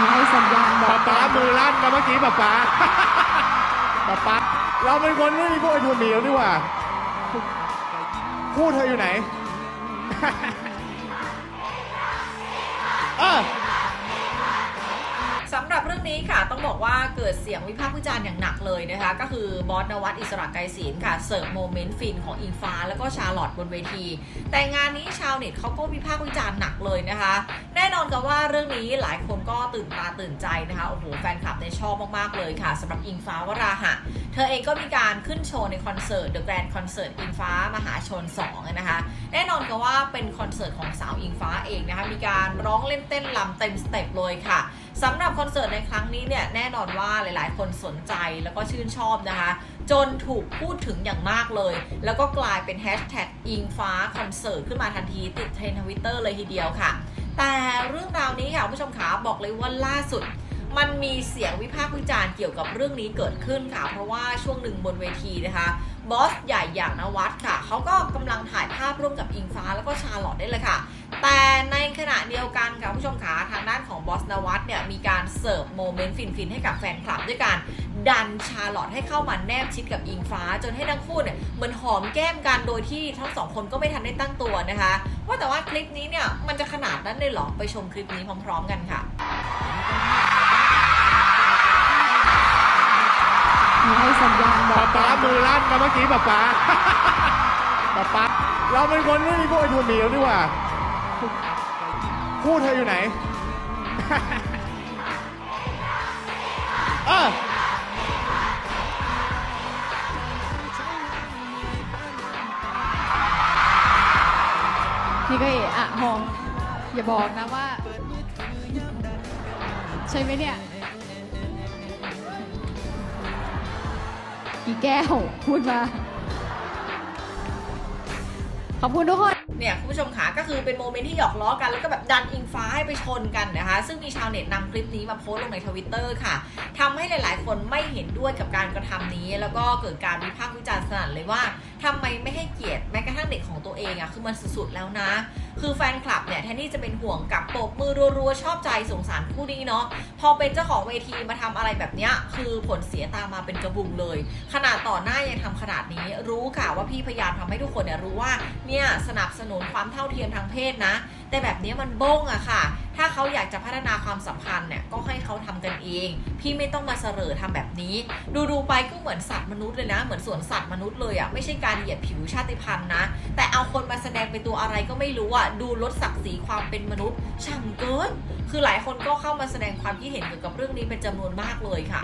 มีให้สัญญาณบอป๊ากป๊ามือลั่นกันเมื่อกี้ป๊าป๊าป๊าป๊าเราเป็นคนไม่มีพวกไอ้ทุนหนีแล้วดีกว่าคู่เธออยู่ไหน เออ นี้ค่ะต้องบอกว่าเกิดเสียงวิพากษ์วิจารณ์อย่างหนักเลยนะคะ ก็คือบอสนวัตอิสระไกรศิลค่ะเสิร์ฟโมเมนต์ฟินของอิงฟ้าแล้วก็ชาร์ลอตบนเวที แต่งานนี้ชาวเน็ตเขาก็วิพากษ์วิจารณ์หนักเลยนะคะ แน่นอนกับว่าเรื่องนี้หลายคนก็ตื่นตาตื่นใจนะคะโอ้โหแฟนคลับเนี่ยชอบมากๆเลยค่ะสำหรับอิงฟ้าวราหะ เธอเองก็มีการขึ้นโชว์ในคอนเสิร์ต The Grand Concert อิงฟ้ามหาชน 2 นะคะ แน่นอนกับว่าเป็นคอนเสิร์ตของสาวอิงฟ้าเองนะคะมีการร้องเล่นเต้นลำเต็มสเต็ปเลยค่ะ สำหรับคอนเสิร์ตในครั้งนี้เนี่ยแน่นอนว่าหลาย ๆ คนสนใจแล้วก็ชื่นชอบนะคะ จนถูกพูดถึงอย่างมากเลย แล้วก็กลายเป็นแฮชแท็กอิงฟ้าคอนเสิร์ตขึ้นมาทันทีติดเทรนด์ทวิตเตอร์เลยทีเดียวค่ะ แต่เรื่องราวนี้ค่ะผู้ชมขาบอกเลยว่าล่าสุดมันมีเสียงวิพากษ์วิจารณ์เกี่ยวกับเรื่องนี้เกิดขึ้นค่ะ เพราะว่าช่วงหนึ่งบนเวทีนะคะบอสใหญ่อย่างนวัดค่ะ เขาก็กำลังถ่ายภาพร่วมกับอิงฟ้าแล้วก็ชาลอตได้เลยค่ะ แต่ในขณะเดียวกันค่ะผู้ชมขา นของบอสนวัดเนี่ยมีการเสิร์ฟโมเมนต์ฟินๆให้กับแฟนคลับด้วยการดันชาลอตให้เข้ามาแนบชิดกับอิงฟ้า จนให้ทั้งคู่เนี่ยเหมือนหอมแก้มกันโดยที่ทั้งสองคนก็ไม่ทันได้ตั้งตัวนะคะ ว่าแต่ว่าคลิปนี้เนี่ยมันจะขนาดนั้นเลยเหรอไปชมคลิปนี้พร้อม ๆ กันค่ะมีให้สัญญาณบอป๊ากป๊ามือลั่นกันเมื่อกี้ป๊าป๊าป๊าป๊าเราเป็นคนไม่มีพวกไอ้ทุนหนีแล้วดีกว่าคู่เธออยู่ไหนเนี่ก็เอะอะมอง อย่าบอกนะว่า ใช่ไหมเนี่ยกี่แก้วพูดมา ขอบคุณทุกคน เนี่ยคุณผู้ชมขาก็คือเป็นโมเมนต์ที่หยอกล้อกันแล้วก็แบบดันอิงฟ้าให้ไปชนกันนะคะ ซึ่งมีชาวเน็ตนำคลิปนี้มาโพสต์ลงในทวิตเตอร์ค่ะทำให้หลาย ๆ คนไม่เห็นด้วยกับการกระทำนี้ แล้วก็เกิดการวิพากษ์วิจารณ์สนั่นเลยว่าทำไมไม่ให้เกียรติแม้กระทั่งเด็กของตัวเองอะคือมันสุดๆแล้วนะคือแฟนคลับเนี่ยแทนที่จะเป็นห่วงกับปรบมือรัวๆชอบใจสงสารคู่นี้เนาะพอเป็นเจ้าของเวทีมาทำอะไรแบบเนี้ยคือผลเสียตามมาเป็นกระบุงเลย ขนาดต่อหน้ายังทำขนาดนี้ รู้ค่ะว่าพี่พยายามทำให้ทุกคนเนี่ยรู้ว่าเนี่ยสนับสนุนความเท่าเทียมทางเพศนะ แต่แบบนี้มันบ้งอะค่ะ เขาอยากจะพัฒนาความสัมพันธ์เนี่ยก็ให้เขาทำกันเอง พี่ไม่ต้องมาเสรอทำแบบนี้ ดูดูๆไปก็เหมือนสัตว์มนุษย์เลยนะ เหมือนสวนสัตว์มนุษย์เลยอะไม่ใช่การเหยียดผิวชาติพันธุ์นะ แต่เอาคนมาแสดงเป็นตัวอะไรก็ไม่รู้อะดูลดศักดิ์ศรีความเป็นมนุษย์ช่างเกิน คือหลายคนก็เข้ามาแสดงความคิดเห็นเกี่ยวกับเรื่องนี้เป็นจำนวนมากเลยค่ะ